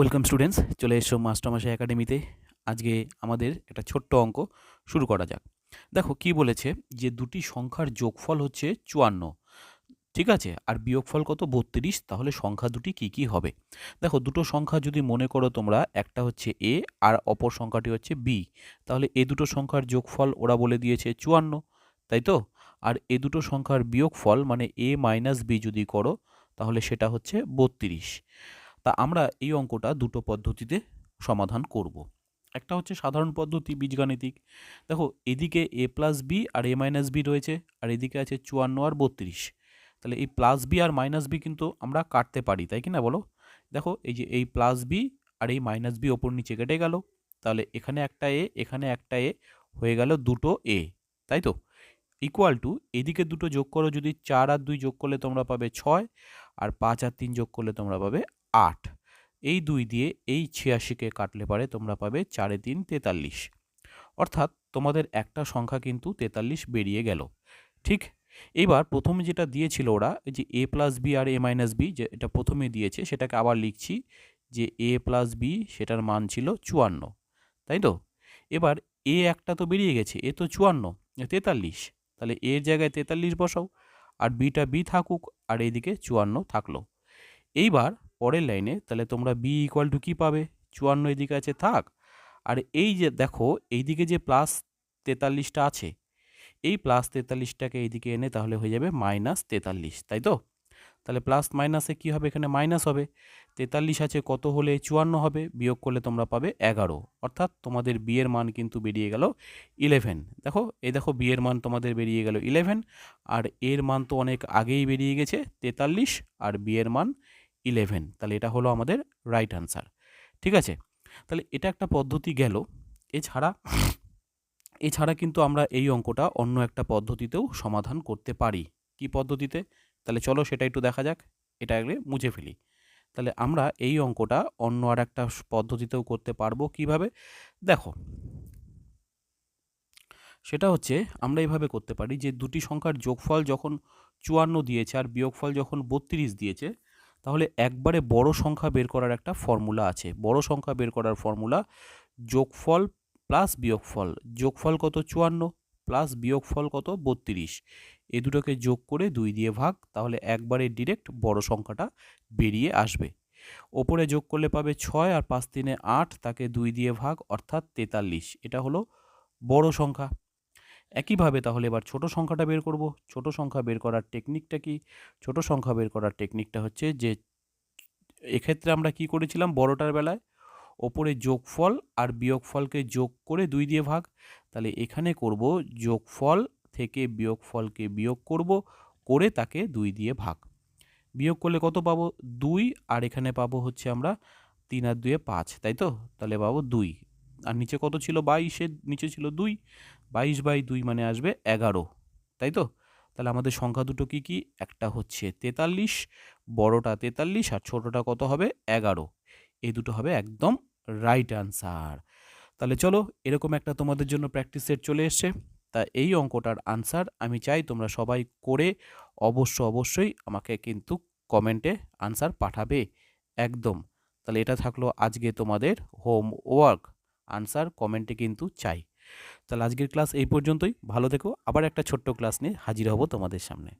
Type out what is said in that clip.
Welcome students, চলে এসো মাস্টারমশাই একাডেমিতে। আজকে আমাদের একটা ছোট্ট অঙ্ক শুরু করা যাক। দেখো, কি বলেছে যে দুটি সংখ্যার যোগফল হচ্ছে চুয়ান্ন, ঠিক আছে? আর বিয়োগফল কত? বত্রিশ, তাহলে সংখ্যা দুটি কি কি হবে? দেখো, দুটো সংখ্যা যদি মনে করো তোমরা, একটা হচ্ছে এ আর অপর সংখ্যাটি হচ্ছে বি, তাহলে এ দুটো সংখ্যার যোগফল ওরা বলে দিয়েছে চুয়ান্ন, তাই তো? আর এ দুটো সংখ্যার বিয়োগফল মানে এ মাইনাস বি যদি করো, তাহলে সেটা হচ্ছে বত্রিশ। তা আমরা এই অঙ্কটা দুটো পদ্ধতিতে সমাধান করব। একটা হচ্ছে সাধারণ পদ্ধতি, বীজগাণিতিক। দেখো, এদিকে এ প্লাস বি আর এ মাইনাস বি রয়েছে, আর এদিকে আছে চুয়ান্ন আর বত্রিশ। তাহলে এই প্লাস বি আর মাইনাস বি কিন্তু আমরা কাটতে পারি, তাই কি না বলো? দেখো, এই যে এই প্লাস বি আর এই মাইনাস বি ওপর নিচে কেটে গেল। তাহলে এখানে একটা এ এখানে একটা এ হয়ে গেল দুটো এ তাই তো? ইকুয়াল টু এদিকে দুটো যোগ করো, যদি চার আর দুই যোগ করলে তোমরা পাবে ছয়, আর পাঁচ আর তিন যোগ করলে তোমরা পাবে আট। এই দুই দিয়ে এই ছিয়াশিকে কাটলে পারে তোমরা পাবে চারে তিন তেতাল্লিশ। অর্থাৎ তোমাদের একটা সংখ্যা কিন্তু তেতাল্লিশ বেরিয়ে গেল। ঠিক? এবার প্রথমে যেটা দিয়েছিল ওরা যে এ প্লাস বি আর এ মাইনাস বি যে এটা প্রথমে দিয়েছে, সেটাকে আবার লিখছি যে এ প্লাস বি সেটার মান ছিল চুয়ান্ন। তাই তো? এবার এ একটা তো বেরিয়ে গেছে, এ তো চুয়ান্ন তেতাল্লিশ। তাহলে এর জায়গায় তেতাল্লিশ বসাও, আর বিটা বি থাকুক, আর এইদিকে চুয়ান্ন থাকল। এইবার পরের লাইনে তাহলে তোমরা বি ইকুয়াল টু কী পাবে? চুয়ান্ন এদিকে আছে, থাক। আর এই যে দেখো, এইদিকে যে প্লাস তেতাল্লিশটা আছে, এই প্লাস তেতাল্লিশটাকে এইদিকে এনে তাহলে হয়ে যাবে মাইনাস তেতাল্লিশ, তাই তো? তাহলে প্লাস মাইনাসে কী হবে? এখানে মাইনাস হবে। তেতাল্লিশ আছে, কত হলে চুয়ান্ন হবে? বিয়োগ করলে তোমরা পাবে এগারো। অর্থাৎ তোমাদের বিয়ের মান কিন্তু বেরিয়ে গেল ইলেভেন দেখো, এই দেখো বিয়ের মান তোমাদের বেরিয়ে গেল ইলেভেন আর এর মান তো অনেক আগেই বেরিয়ে গেছে তেতাল্লিশ, আর বিয়ের মান ইলেভেন তাহলে এটা হলো আমাদের রাইট আনসার ঠিক আছে? তাহলে এটা একটা পদ্ধতি গেল, এছাড়া এছাড়া কিন্তু আমরা এই অঙ্কটা অন্য একটা পদ্ধতিতেও সমাধান করতে পারি। কি পদ্ধতিতে? তাহলে চলো সেটা একটু দেখা যাক, এটা আগে মুছে ফেলি। তাহলে আমরা এই অঙ্কটা অন্য আর একটা পদ্ধতিতেও করতে পারব কীভাবে? দেখো, সেটা হচ্ছে আমরা এইভাবে করতে পারি যে দুটি সংখ্যার যোগফল যখন চুয়ান্ন দিয়েছে আর বিয়োগফল যখন বত্রিশ দিয়েছে তাহলে একবারে বড় সংখ্যা বের করার একটা ফর্মুলা আছে। বড় সংখ্যা বের করার ফর্মুলা যোগফল প্লাস বিয়োগফল। যোগফল কত? চুয়ান্ন। প্লাস বিয়োগফল কত? বত্রিশ। এ দুটোকে যোগ করে দুই দিয়ে ভাগ, তাহলে একবারে ডিরেক্ট বড় সংখ্যাটা বেরিয়ে আসবে। ওপরে যোগ করলে পাবে ছয় আর পাঁচ তিনে আট, তাকে দুই দিয়ে ভাগ, অর্থাৎ তেতাল্লিশ। এটা হলো বড় সংখ্যা। একইভাবে তাহলে এবার ছোট সংখ্যাটা বের করব। ছোট সংখ্যা বের করার টেকনিকটা কি? ছোট সংখ্যা বের করার টেকনিকটা হচ্ছে যে, এক্ষেত্রে আমরা কি করেছিলাম? বড়টার বেলায় ওপরে যোগফল আর বিয়োগফলকে যোগ করে দুই দিয়ে ভাগ। তাহলে এখানে করব যোগফল থেকে বিয়োগফলকে বিয়োগ করব করে তাকে দুই দিয়ে ভাগ। বিয়োগ করলে কত পাবো? দুই। আর এখানে পাবো হচ্ছে আমরা তিন আর দুয়ে পাঁচ, তাই তো? তাহলে পাবো দুই। আর নিচে কত ছিল? বাইশের নিচে ছিল দুই। বাইশ বাই দুই মানে আসবে এগারো। তাই তো? তাহলে আমাদের সংখ্যা দুটো কি কি? একটা হচ্ছে তেতাল্লিশ, বড়টা তেতাল্লিশ আর ছোটোটা কত হবে? এগারো। এই দুটো হবে একদম রাইট আনসার তাহলে চলো, এরকম একটা তোমাদের জন্য প্র্যাকটিস সেট চলে এসছে। তা এই অঙ্কটার আনসার আমি চাই তোমরা সবাই করে অবশ্য অবশ্যই আমাকে কিন্তু কমেন্টে আনসার পাঠাবে। একদম। তাহলে এটা থাকল আজকে তোমাদের হোম ওয়ার্ক আনসার, কমেন্টে কিন্তু চাই। তাহলে আজকের ক্লাস এই পর্যন্তই। ভালো থেকো। আবার একটা ছোট্ট ক্লাস নিয়ে হাজির হব তোমাদের সামনে।